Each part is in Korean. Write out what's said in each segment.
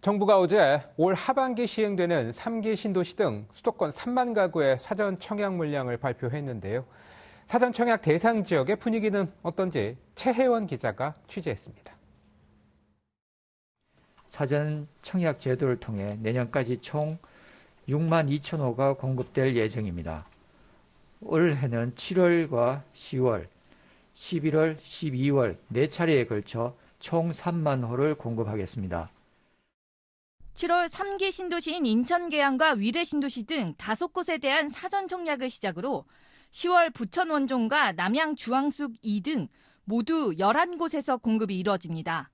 정부가 어제 올 하반기 시행되는 3기 신도시 등 수도권 3만 가구의 사전 청약 물량을 발표했는데요. 사전 청약 대상 지역의 분위기는 어떤지 최혜원 기자가 취재했습니다. 사전 청약 제도를 통해 내년까지 총 6만 2천 호가 공급될 예정입니다. 올해는 7월과 10월, 11월, 12월 네 차례에 걸쳐 총 3만 호를 공급하겠습니다. 7월 3기 신도시인 인천 계양과 위례 신도시 등 다섯 곳에 대한 사전 청약을 시작으로 10월 부천 원종과 남양 주황숙 2 등 모두 11곳에서 공급이 이뤄집니다.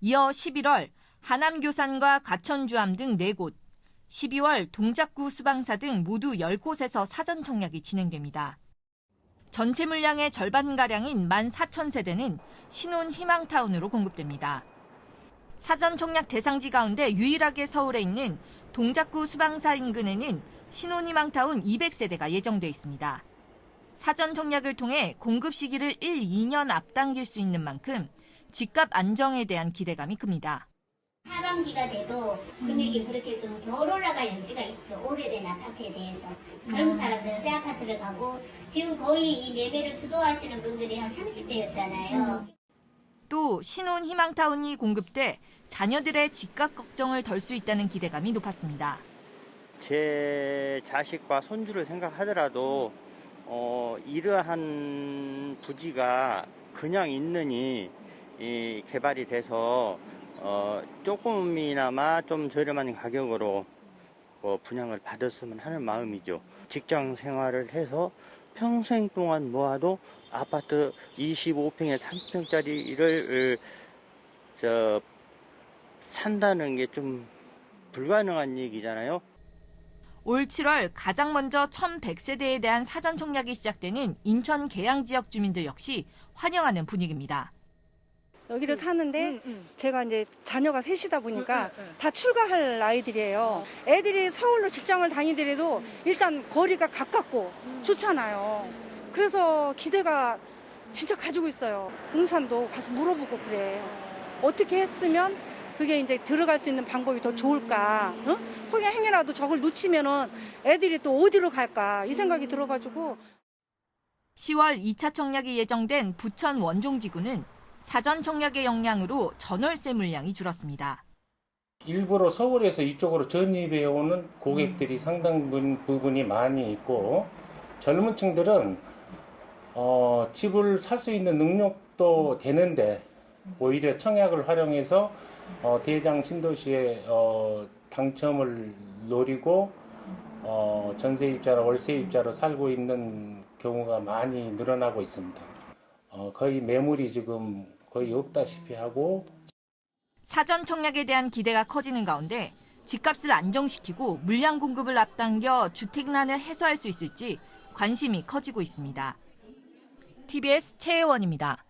이어 11월 하남 교산과 과천 주암 등 4곳, 12월 동작구 수방사 등 모두 10곳에서 사전 청약이 진행됩니다. 전체 물량의 절반가량인 14,000세대는 신혼 희망타운으로 공급됩니다. 사전 청약 대상지 가운데 유일하게 서울에 있는 동작구 수방사 인근에는 신혼희망타운 200세대가 예정돼 있습니다. 사전 청약을 통해 공급 시기를 1, 2년 앞당길 수 있는 만큼 집값 안정에 대한 기대감이 큽니다. 하반기가 돼도 금액이 그렇게 좀 덜 올라갈 여지가 있죠. 오래된 아파트에 대해서. 젊은 사람들은 새 아파트를 가고 지금 거의 이 매매를 주도하시는 분들이 한 30대였잖아요. 또 신혼 희망타운이 공급돼 자녀들의 집값 걱정을 덜 수 있다는 기대감이 높았습니다. 제 자식과 손주를 생각하더라도 어, 이러한 부지가 그냥 있느니 이 개발이 돼서 어, 조금이나마 좀 저렴한 가격으로 어, 분양을 받았으면 하는 마음이죠. 직장 생활을 해서 평생 동안 모아도 아파트 25평에 3평짜리를 저 산다는 게 좀 불가능한 얘기잖아요. 올 7월 가장 먼저 1,100세대에 대한 사전 청약이 시작되는 인천 계양 지역 주민들 역시 환영하는 분위기입니다. 여기를 사는데 제가 이제 자녀가 셋이다 보니까 응, 응, 응. 다 출가할 아이들이에요. 애들이 서울로 직장을 다니더라도 일단 거리가 가깝고 좋잖아요. 그래서 기대가 진짜 가지고 있어요. 공산도 가서 물어보고 그래. 어떻게 했으면 그게 이제 들어갈 수 있는 방법이 더 좋을까? 어? 혹여 행여라도 저걸 놓치면은 애들이 또 어디로 갈까? 이 생각이 들어가지고 10월 2차 청약이 예정된 부천 원종지구는 사전 청약의 영향으로 전월세 물량이 줄었습니다. 일부러 서울에서 이쪽으로 전입해 오는 고객들이 상당 분- 부분이 많이 있고 젊은 층들은 어, 집을 살 수 있는 능력도 되는데 오히려 청약을 활용해서 어, 대장 신도시의 어, 당첨을 노리고 어, 전세 입자나 월세 입자로 살고 있는 경우가 많이 늘어나고 있습니다. 어, 거의 매물이 지금 거의 없다시피 하고 사전 청약에 대한 기대가 커지는 가운데 집값을 안정시키고 물량 공급을 앞당겨 주택난을 해소할 수 있을지 관심이 커지고 있습니다. TBS 최혜원입니다.